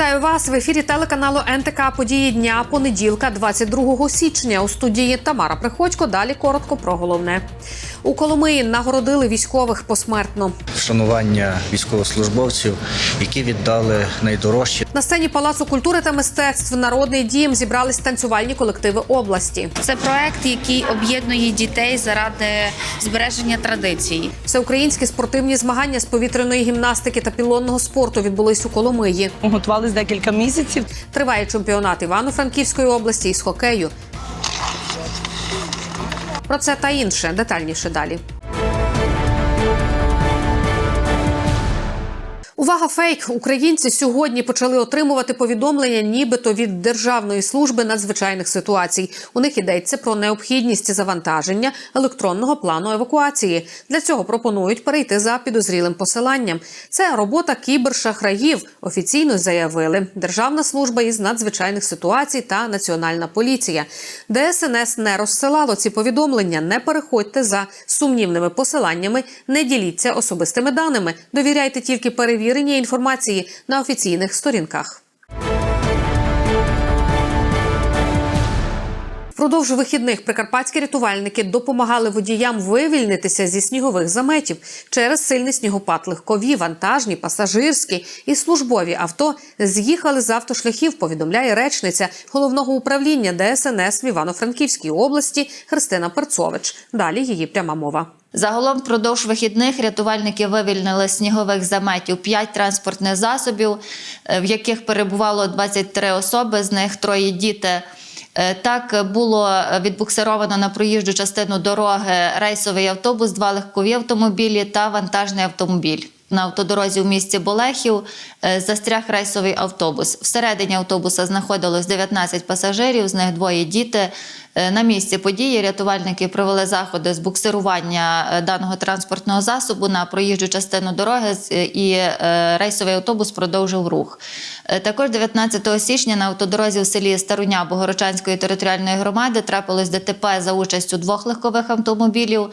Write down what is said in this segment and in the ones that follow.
Вітаю вас в ефірі телеканалу НТК Події дня понеділка, 22 січня. У студії Тамара Приходько. Далі коротко про головне. У Коломиї нагородили військових посмертно. вшанування військовослужбовців, які віддали найдорожче. На сцені Палацу культури та мистецтв Народний дім зібрались танцювальні колективи області. Це проект, який об'єднує дітей заради збереження традицій. Всеукраїнські спортивні змагання з повітряної гімнастики та пілонного спорту відбулись у Коломиї. Готувались декілька місяців. Триває чемпіонат Івано-Франківської області із хокею. Про це та інше детальніше далі. Увага, фейк! Українці сьогодні почали отримувати повідомлення, нібито від Державної служби надзвичайних ситуацій. У них йдеться про необхідність завантаження електронного плану евакуації. Для цього пропонують перейти за підозрілим посиланням. Це робота кібершахраїв. Офіційно заявили Державна служба із надзвичайних ситуацій та Національна поліція. ДСНС не розсилало ці повідомлення. Не переходьте за сумнівними посиланнями, не діліться особистими даними. Довіряйте тільки перевіреній інформації на офіційних сторінках. Впродовж вихідних прикарпатські рятувальники допомагали водіям вивільнитися зі снігових заметів через сильний снігопад. Легкові, вантажні, пасажирські і службові авто з'їхали з автошляхів. Повідомляє речниця головного управління ДСНС в Івано-Франківській області Христина Перцович. Далі її пряма мова. Загалом впродовж вихідних рятувальники вивільнили снігових заметів 5 транспортних засобів, е, в яких перебувало 23 особи, з них троє діти. Е, Так було відбуксировано на проїжджу частину дороги рейсовий автобус, два легкові автомобілі та вантажний автомобіль. На автодорозі у місті Болехів е, застряг рейсовий автобус. Всередині автобуса знаходилось 19 пасажирів, з них двоє діти. Е, На місці події рятувальники провели заходи з буксирування е, даного транспортного засобу на проїжджу частину дороги е, і рейсовий автобус продовжив рух. Також 19 січня на автодорозі в селі Старуня Богородчанської територіальної громади трапилось ДТП за участю двох легкових автомобілів.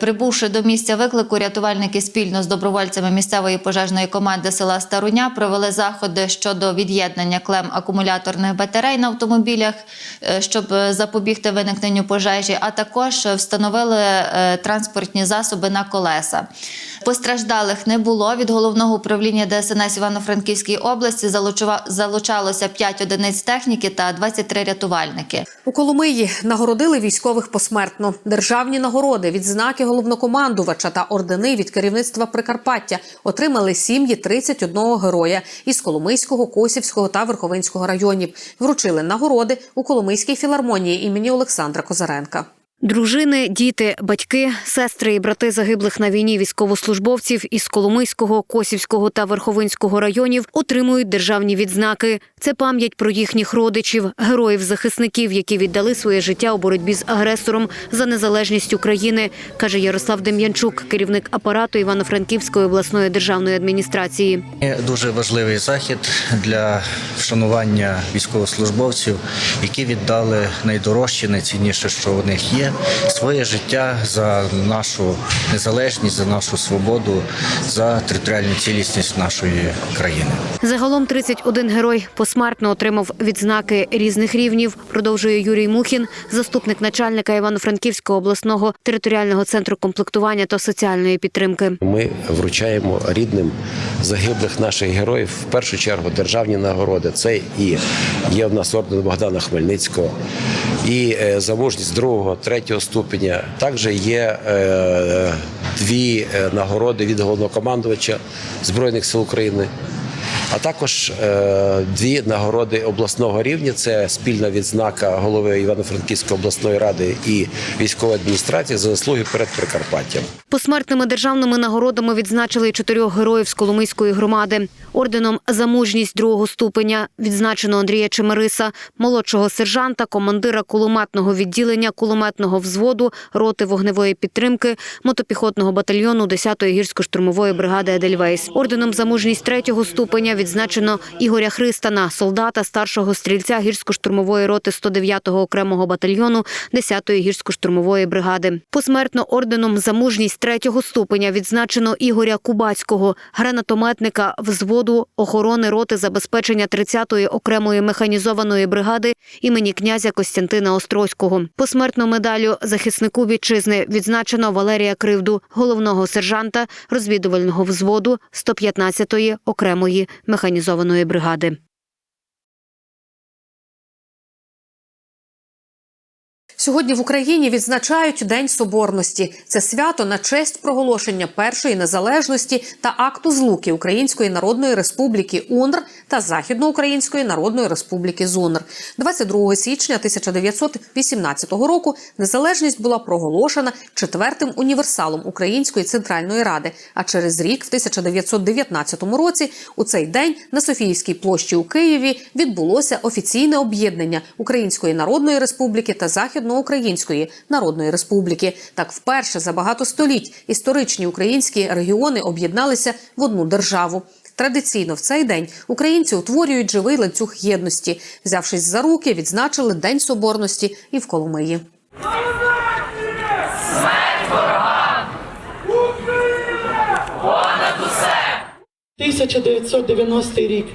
Прибувши до місця виклику, рятувальники спільно з добровольцями місцевої пожежної команди села Старуня провели заходи щодо від'єднання клем акумуляторних батарей на автомобілях, щоб е, запобігти виникненню пожежі, а також встановили е, транспортні засоби на колеса. Постраждалих не було. Від головного управління ДСНС Івано-Франківській області залучалося 5 одиниць техніки та 23 рятувальники. У Коломиї нагородили військових посмертно. Державні нагороди, відзнаки головнокомандувача та ордени від керівництва Прикарпаття отримали сім'ї 31 героя із Коломийського, Косівського та Верховинського районів. Вручили нагороди у Коломийській філармонії імені Олександра Козаренка. Дружини, діти, батьки, сестри і брати загиблих на війні військовослужбовців із Коломийського, Косівського та Верховинського районів отримують державні відзнаки. Це пам'ять про їхніх родичів, героїв-захисників, які віддали своє життя у боротьбі з агресором за незалежність України, каже Ярослав Дем'янчук, керівник апарату Івано-Франківської обласної державної адміністрації. Дуже важливий захід для вшанування військовослужбовців, які віддали найдорожче, найцінніше, що у них є, своє життя за нашу незалежність, за нашу свободу, за територіальну цілісність нашої країни. Загалом 31 герой посмертно отримав відзнаки різних рівнів. Продовжує Юрій Мухін, заступник начальника Івано-Франківського обласного територіального центру комплектування та соціальної підтримки. Ми вручаємо рідним загиблих наших героїв в першу чергу державні нагороди. Це і є в нас орден Богдана Хмельницького, і е, за мужність другого, третього ступеня. Також є е, дві е, нагороди від головнокомандувача Збройних сил України. А також е, дві нагороди обласного рівня. Це спільна відзнака голови Івано-Франківської обласної ради і військової адміністрації за заслуги перед Прикарпаттям. Посмертними державними нагородами відзначили чотирьох героїв з Коломийської громади. Орденом за мужність другого ступеня відзначено Андрія Чемериса, молодшого сержанта, командира кулеметного відділення кулеметного взводу роти вогневої підтримки мотопіхотного батальйону 10-ї гірсько-штурмової бригади Едельвейс. Орденом за мужність третього ступеня відзначено Ігоря Христана, солдата старшого стрільця гірсько-штурмової роти 109-го окремого батальйону 10-ї гірсько-штурмової бригади. Посмертно орденом за мужність третього ступеня відзначено Ігоря Кубацького, гранатометника взводу охорони роти забезпечення 30-ї окремої механізованої бригади імені князя Костянтина Острозького. Посмертну медалю захиснику вітчизни відзначено Валерія Кривду, головного сержанта розвідувального взводу 115-ї окремої механізованої бригади. Сьогодні в Україні відзначають День Соборності. Це свято на честь проголошення першої незалежності та акту злуки Української Народної Республіки УНР та Західноукраїнської Народної Республіки ЗУНР. 22 січня 1918 року незалежність була проголошена четвертим універсалом Української центральної ради. А через рік, в 1919 році, у цей день на Софіївській площі у Києві відбулося офіційне об'єднання Української Народної Республіки та Західноукраїнської Народної Республіки. Так, вперше за багато століть історичні українські регіони об'єдналися в одну державу. Традиційно в цей день українці утворюють живий ланцюг єдності. Взявшись за руки, відзначили День Соборності і в Коломиї. 1990 рік.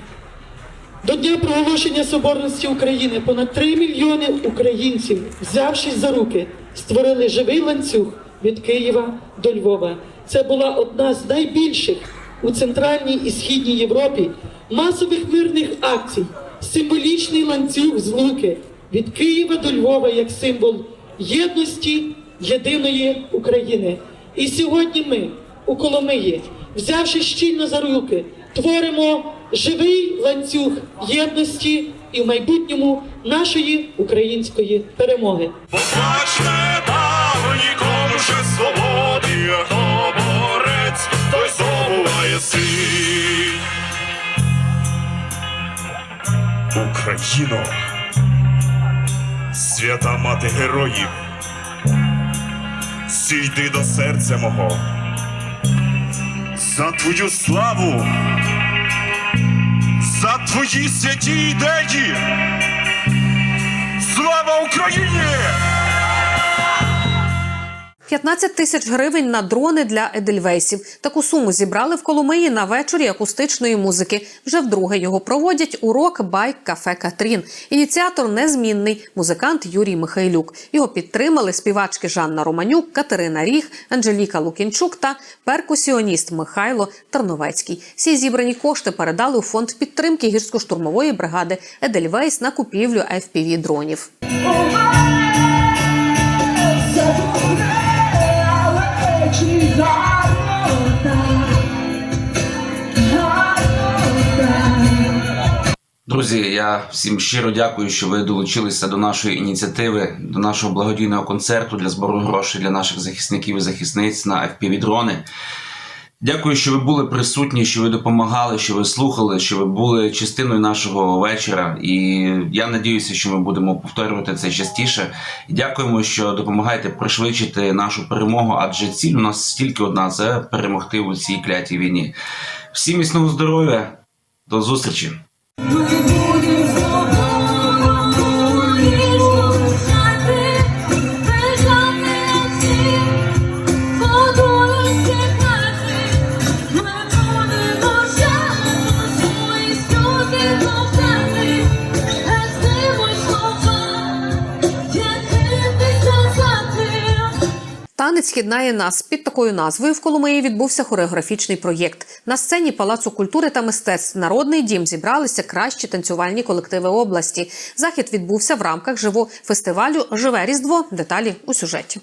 До дня проголошення Соборності України понад 3 мільйони українців, взявшись за руки, створили живий ланцюг від Києва до Львова. Це була одна з найбільших у Центральній і Східній Європі масових мирних акцій, символічний ланцюг злуки від Києва до Львова як символ єдності єдиної України. І сьогодні ми у Коломиї, взявши щільно за руки, творимо живий ланцюг єдності і в майбутньому нашої української перемоги. Поплач не дав свободи, борець, той здобуває свій. Україно, свята мати героїв, сійди до серця мого, за твою славу, твої святі ідеї. Слава Україні! 15 тисяч гривень на дрони для едельвейсів. Таку суму зібрали в Коломиї на вечорі акустичної музики. Вже вдруге його проводять урок байк кафе Катрін. Ініціатор незмінний музикант Юрій Михайлюк. Його підтримали співачки Жанна Романюк, Катерина Ріг, Анжеліка Лукінчук та перкусіоніст Михайло Тарновецький. Всі зібрані кошти передали у фонд підтримки гірсько-штурмової бригади Едельвейс на купівлю fpv дронів. Друзі, я всім щиро дякую, що ви долучилися до нашої ініціативи, до нашого благодійного концерту для збору грошей для наших захисників і захисниць на FPV-дрони. Дякую, що ви були присутні, що ви допомагали, що ви слухали, що ви були частиною нашого вечора. І я надіюся, що ми будемо повторювати це частіше. І дякуємо, що допомагаєте пришвидшити нашу перемогу, адже ціль у нас тільки одна це перемогти у цій клятій війні. Всім міцного здоров'я, до зустрічі! Música Танець єднає нас під такою назвою в Коломиї відбувся хореографічний проєкт. На сцені Палацу культури та мистецтв Народний дім зібралися кращі танцювальні колективи області. Захід відбувся в рамках живо фестивалю Живе Різдво. Деталі у сюжеті.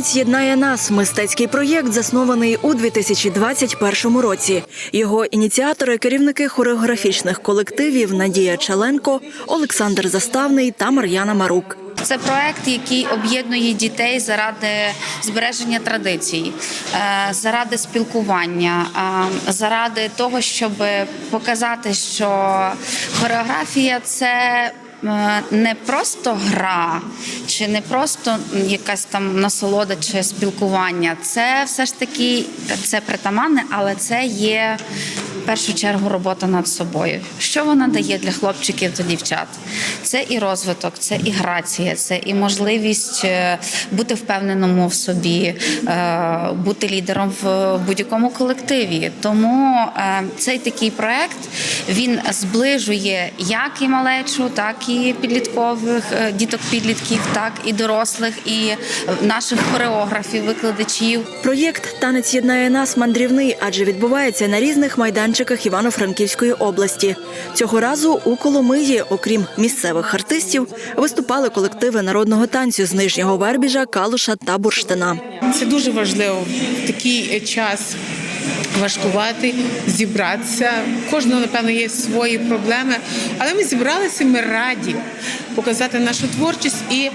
Танець єднає нас. Мистецький проєкт заснований у 2021 році. Його ініціатори керівники хореографічних колективів Надія Челенко, Олександр Заставний та Мар'яна Марук. Це проект, який об'єднує дітей заради збереження традицій, е, заради спілкування, е, заради того, щоб показати, що хореографія це не просто гра, чи не просто якась там насолода чи спілкування. Це все ж таки це притаманне, але це є першу чергу робота над собою. Що вона дає для хлопчиків та дівчат? Це і розвиток, це і грація, це і можливість е, бути впевненому в собі, е, бути лідером в будь-якому колективі. Тому е, цей такий проект він зближує як і малечу, так і підліткових діток, підлітків, так і дорослих, і наших хореографів, викладачів. Проєкт Танець єднає нас мандрівний, адже відбувається на різних майданчиках Івано-Франківської області. Цього разу у Коломиї, окрім місцевих артистів, виступали колективи народного танцю з нижнього Вербіжа, Калуша та Бурштина. Це дуже важливо в такий час важкувати, зібратися. Кожного, напевно, є свої проблеми, але ми зібралися, ми раді показати нашу творчість і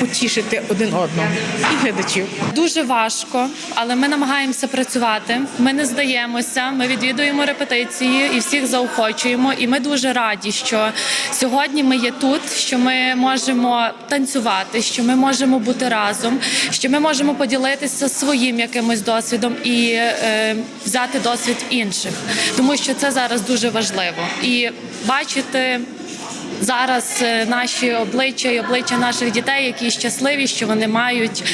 потішити один одного і глядачів. Дуже важко, але ми намагаємося працювати. Ми не здаємося. Ми відвідуємо репетиції і всіх заохочуємо. І ми дуже раді, що сьогодні ми є тут, що ми можемо танцювати, що ми можемо бути разом, що ми можемо поділитися своїм якимось досвідом і е, взяти досвід інших, тому що це зараз дуже важливо і бачити. Зараз е, наші обличчя і обличчя наших дітей, які щасливі, що вони мають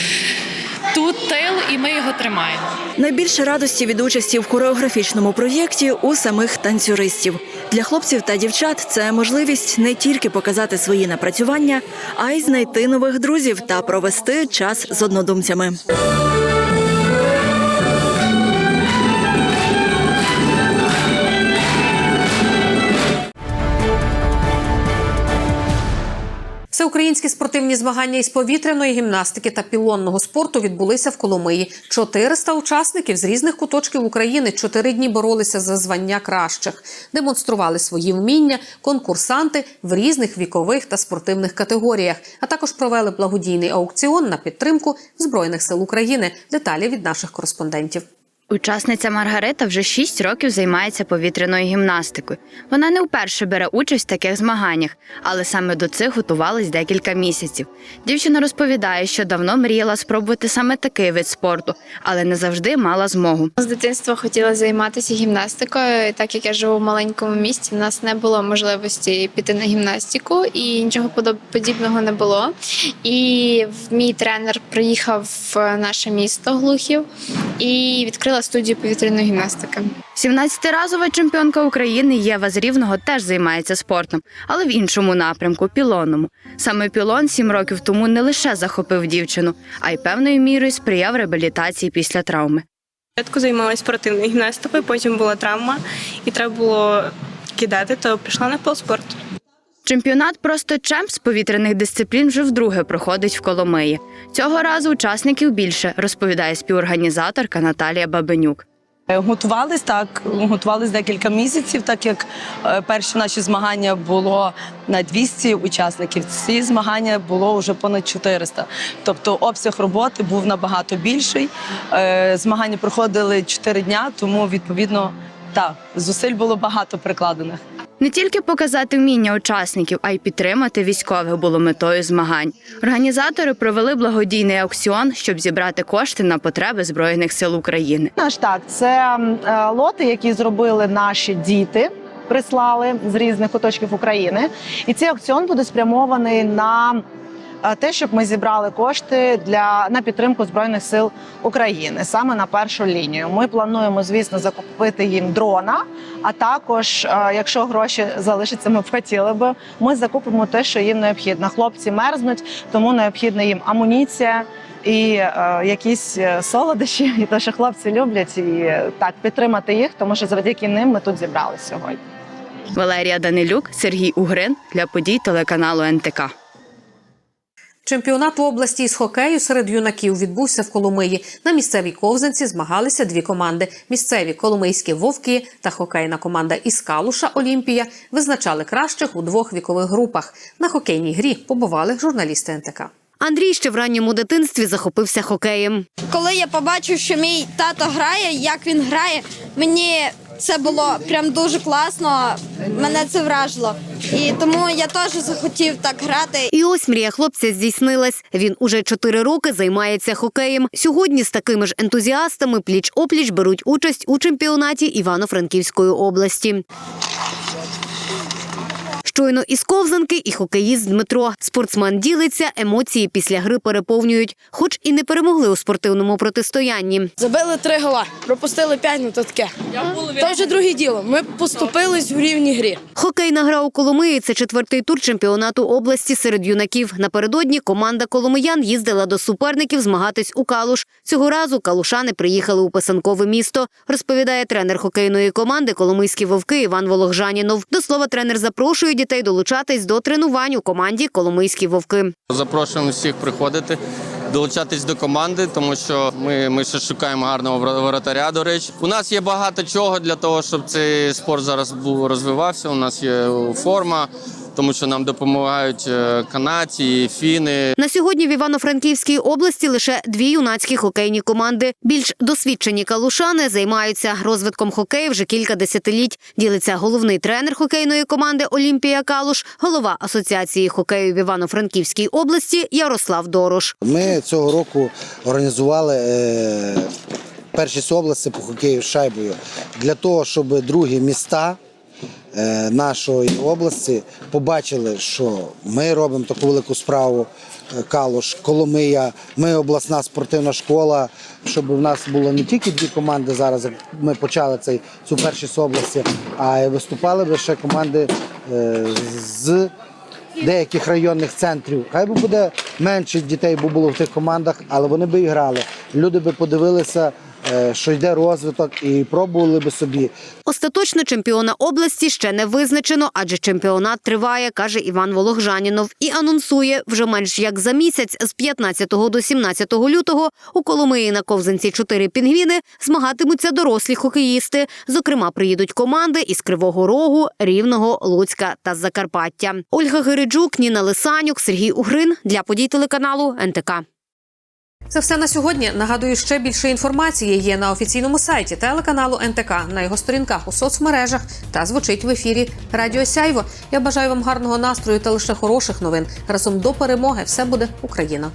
тут тил, і ми його тримаємо. Найбільше радості від участі в хореографічному проєкті у самих танцюристів. Для хлопців та дівчат це можливість не тільки показати свої напрацювання, а й знайти нових друзів та провести час з однодумцями. Всеукраїнські спортивні змагання із повітряної гімнастики та пілонного спорту відбулися в Коломиї. 400 учасників з різних куточків України чотири дні боролися за звання кращих, демонстрували свої вміння конкурсанти в різних вікових та спортивних категоріях, а також провели благодійний аукціон на підтримку збройних сил України. Деталі від наших кореспондентів. Учасниця Маргарита вже 6 років займається повітряною гімнастикою. Вона не вперше бере участь в таких змаганнях, але саме до цих готувалась декілька місяців. Дівчина розповідає, що давно мріяла спробувати саме такий вид спорту, але не завжди мала змогу. З дитинства хотіла займатися гімнастикою. Так як я живу в маленькому місті, в нас не було можливості піти на гімнастику і нічого подібного не було. І мій тренер приїхав в наше місто Глухів і відкрила студію повітряної гімнастики. 17-разова чемпіонка України Єва з Рівного теж займається спортом, але в іншому напрямку пілонному. Саме пілон сім років тому не лише захопив дівчину, а й певною мірою сприяв реабілітації після травми. Спочатку займалася спортивною гімнастикою, потім була травма, і треба було кидати, то пішла на полспорт. Чемпіонат просто чемп з повітряних дисциплін вже вдруге проходить в Коломиї. Цього разу учасників більше, розповідає співорганізаторка Наталія Бабенюк. Готувались так, готувались декілька місяців, так як е, перші наші змагання було на 200 учасників. Ці змагання було вже понад 400. Тобто обсяг роботи був набагато більший. Е, Змагання проходили 4 дня, тому відповідно так, зусиль було багато прикладених. Не тільки показати вміння учасників, а й підтримати військових було метою змагань. Організатори провели благодійний аукціон, щоб зібрати кошти на потреби збройних сил України. Наш так, це е, лоти, які зробили наші діти. Прислали з різних куточків України, і цей аукціон буде спрямований на те, щоб ми зібрали кошти для на підтримку збройних сил України, саме на першу лінію. Ми плануємо, звісно, закупити їм дрона. А також, е, якщо гроші залишаться, ми б хотіли би. Ми закупимо те, що їм необхідно. Хлопці мерзнуть, тому необхідна їм амуніція. І е, якісь е, солодощі, і те, що хлопці люблять, і е, так підтримати їх, тому що завдяки ним ми тут зібралися сьогодні. Валерія Данилюк, Сергій Угрин для подій телеканалу НТК. Чемпіонат області із хокею серед юнаків відбувся в Коломиї. На місцевій ковзанці змагалися дві команди: місцеві коломийські вовки та хокейна команда із Калуша Олімпія визначали кращих у двох вікових групах. На хокейній грі побували журналісти НТК. Андрій ще в ранньому дитинстві захопився хокеєм. Коли я побачив, що мій тато грає, як він грає, мені це було прям дуже класно. Мене це вражило. І тому я теж захотів так грати. І ось мрія хлопця здійснилась. Він уже чотири роки займається хокеєм. Сьогодні з такими ж ентузіастами пліч опліч беруть участь у чемпіонаті Івано-Франківської області. Щойно із ковзанки і хокеїст Дмитро. Спортсмен ділиться, емоції після гри переповнюють, хоч і не перемогли у спортивному протистоянні. Забили три гола, пропустили п'ять, ну то таке. То вже друге діло. Ми поступились в рівній грі. Хокейна гра у Коломиї це четвертий тур чемпіонату області серед юнаків. Напередодні команда коломиян їздила до суперників змагатись у Калуш. Цього разу калушани приїхали у писанкове місто. Розповідає тренер хокейної команди Коломийські вовки Іван Вологжанінов. До слова, тренер запрошує дітей долучатись до тренувань у команді Коломийські вовки. Запрошуємо всіх приходити, долучатись до команди, тому що ми, ми ще шукаємо гарного воротаря. До речі, у нас є багато чого для того, щоб цей спорт зараз був розвивався. У нас є форма, тому що нам допомагають е, канадці, фіни. На сьогодні в Івано-Франківській області лише дві юнацькі хокейні команди. Більш досвідчені калушани займаються розвитком хокею вже кілька десятиліть. Ділиться головний тренер хокейної команди Олімпія Калуш, голова асоціації хокею в Івано-Франківській області Ярослав Дорош. Ми цього року організували е, першість області по хокею з шайбою для того, щоб другі міста нашої області побачили, що ми робимо таку велику справу. е, Калуш, Коломия, ми обласна спортивна школа, щоб у нас було не тільки дві команди зараз, як ми почали цей, цю першість області, а й виступали би ще команди е, з деяких районних центрів. Хай би буде менше дітей, бо було в тих командах, але вони би і грали. Люди би подивилися, е, що йде розвиток, і пробували би собі. Остаточно чемпіона області ще не визначено, адже чемпіонат триває, каже Іван Вологжанінов. І анонсує вже менш як за місяць з 15 до 17 лютого у Коломиї на ковзанці чотири пінгвіни змагатимуться дорослі хокеїсти. Зокрема, приїдуть команди із Кривого Рогу, Рівного, Луцька та Закарпаття. Ольга Гириджук, Ніна Лисанюк, Сергій Угрин для подій телеканалу НТК. Це все на сьогодні. Нагадую, ще більше інформації є на офіційному сайті телеканалу НТК на його сторінках у соцмережах та звучить в ефірі Радіо Сяйво. Я бажаю вам гарного настрою та лише хороших новин. Разом до перемоги все буде Україна.